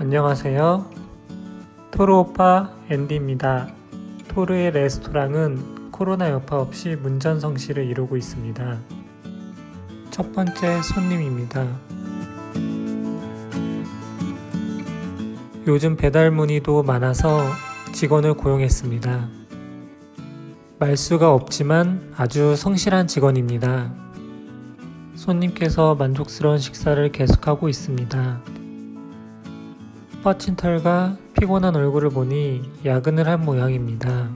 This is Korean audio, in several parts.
안녕하세요. 토르 오빠 앤디입니다. 토르의 레스토랑은 코로나 여파 없이 문전성시를 이루고 있습니다. 첫 번째 손님입니다. 요즘 배달 문의도 많아서 직원을 고용했습니다. 말수가 없지만 아주 성실한 직원입니다. 손님께서 만족스러운 식사를 계속하고 있습니다. 뻗친 털과 피곤한 얼굴을 보니 야근을 한 모양입니다.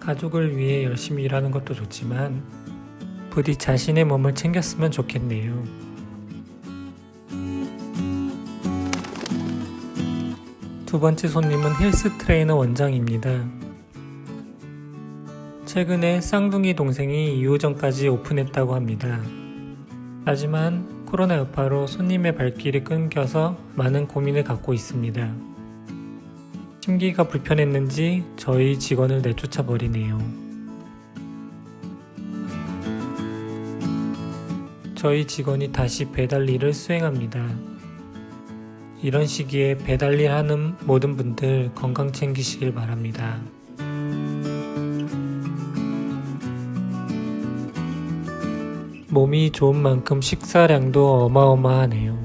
가족을 위해 열심히 일하는 것도 좋지만 부디 자신의 몸을 챙겼으면 좋겠네요. 두 번째 손님은 헬스 트레이너 원장입니다. 최근에 쌍둥이 동생이 2호점까지 오픈했다고 합니다. 하지만 코로나 여파로 손님의 발길이 끊겨서 많은 고민을 갖고 있습니다. 심기가 불편했는지 저희 직원을 내쫓아 버리네요. 저희 직원이 다시 배달 일을 수행합니다. 이런 시기에 배달 일 하는 모든 분들 건강 챙기시길 바랍니다. 몸이 좋은 만큼 식사량도 어마어마하네요.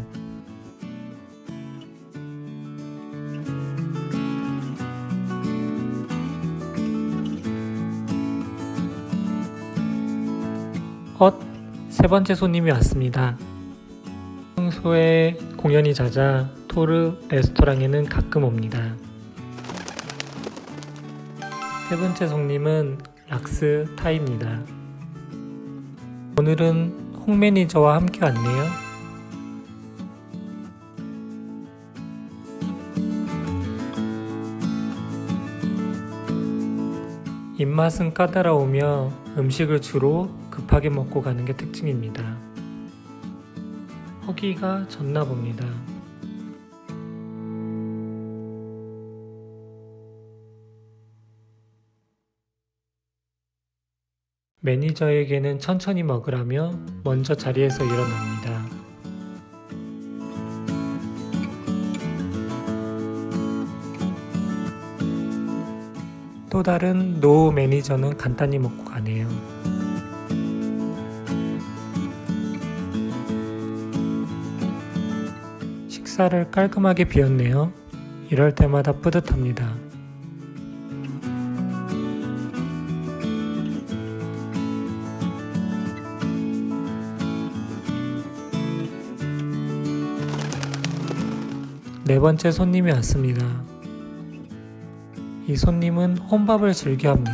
엇, 세 번째 손님이 왔습니다. 평소에 공연이 잦아 토르 레스토랑에는 가끔 옵니다. 세 번째 손님은 락스 타입니다. 오늘은 홍 매니저와 함께 왔네요. 입맛은 까다로우며 음식을 주로 급하게 먹고 가는 게 특징입니다. 허기가 졌나 봅니다. 매니저에게는 천천히 먹으라며 먼저 자리에서 일어납니다. 또 다른 노 매니저는 간단히 먹고 가네요. 식사를 깔끔하게 비웠네요. 이럴 때마다 뿌듯합니다. 네 번째 손님이 왔습니다. 이 손님은 혼밥을 즐겨 합니다.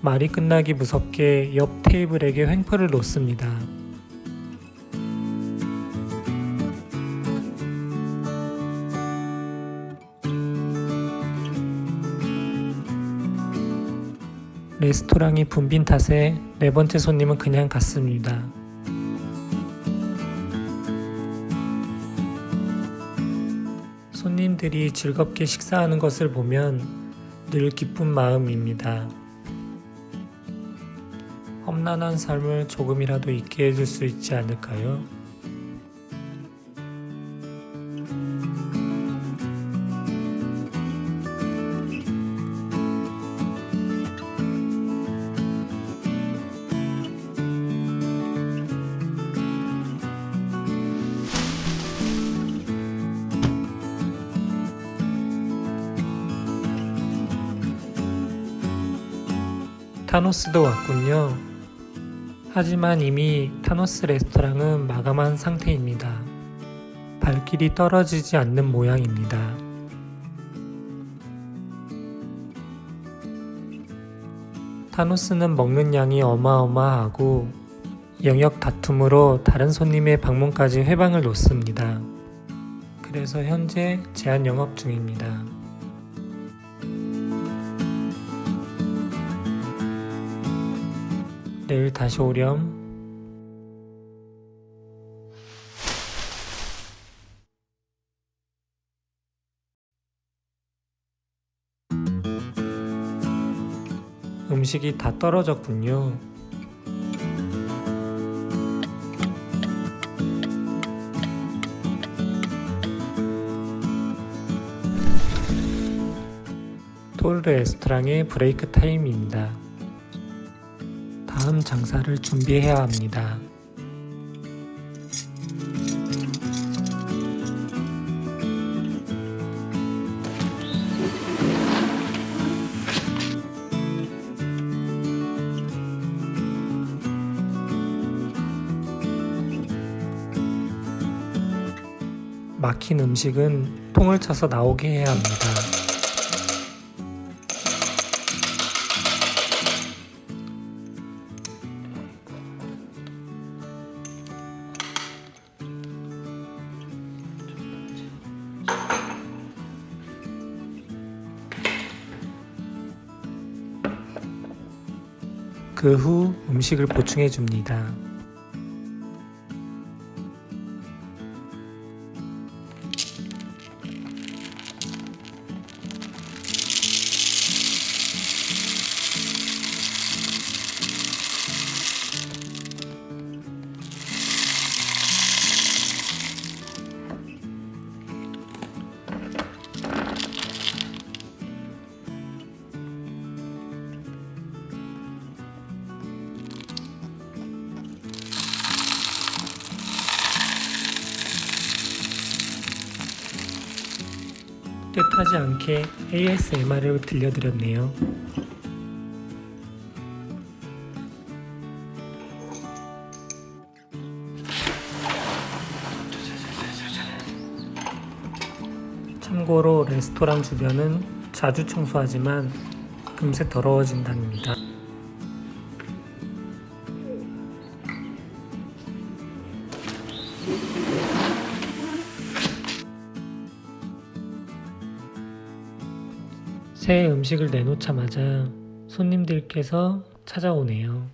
말이 끝나기 무섭게 옆 테이블에게 횡포를 놓습니다. 레스토랑이 붐빈 탓에 네 번째 손님은 그냥 갔습니다. 손님들이 즐겁게 식사하는 것을 보면 늘 기쁜 마음입니다. 험난한 삶을 조금이라도 있게 해줄 수 있지 않을까요? 타노스도 왔군요. 하지만 이미 타노스 레스토랑은 마감한 상태입니다. 발길이 떨어지지 않는 모양입니다. 타노스는 먹는 양이 어마어마하고 영역 다툼으로 다른 손님의 방문까지 회방을 놓습니다. 그래서 현재 제한 영업 중입니다. 내일 다시 오렴. 음식이 다 떨어졌군요. 톨 레스트랑의 브레이크 타임입니다. 다음 장사를 준비해야 합니다. 막힌 음식은 통을 쳐서 나오게 해야 합니다. 그 후 음식을 보충해 줍니다. 뜻하지 않게 ASMR을 들려드렸네요. 참고로 레스토랑 주변은 자주 청소하지만 금세 더러워진답니다. 새 음식을 내놓자마자 손님들께서 찾아오네요.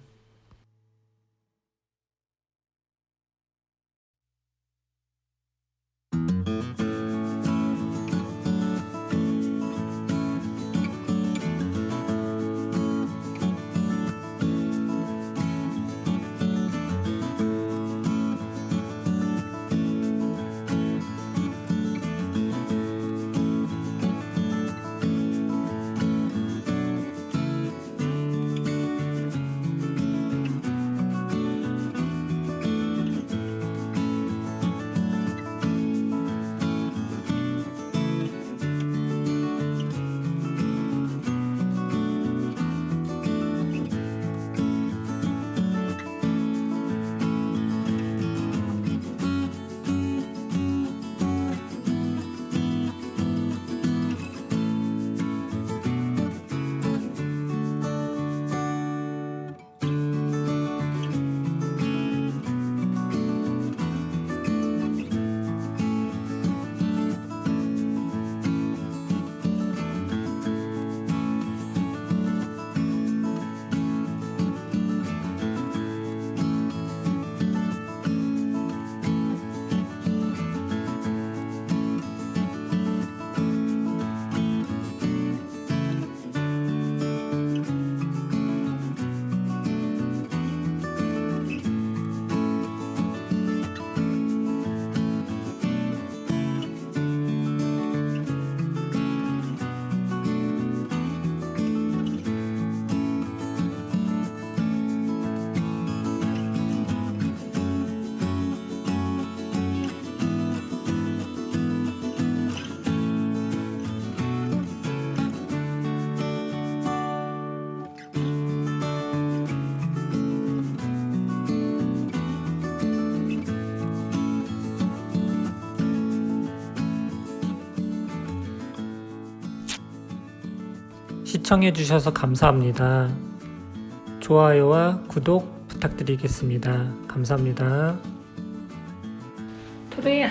시청해주셔서 감사합니다. 좋아요와 구독 부탁드리겠습니다. 감사합니다. 토레야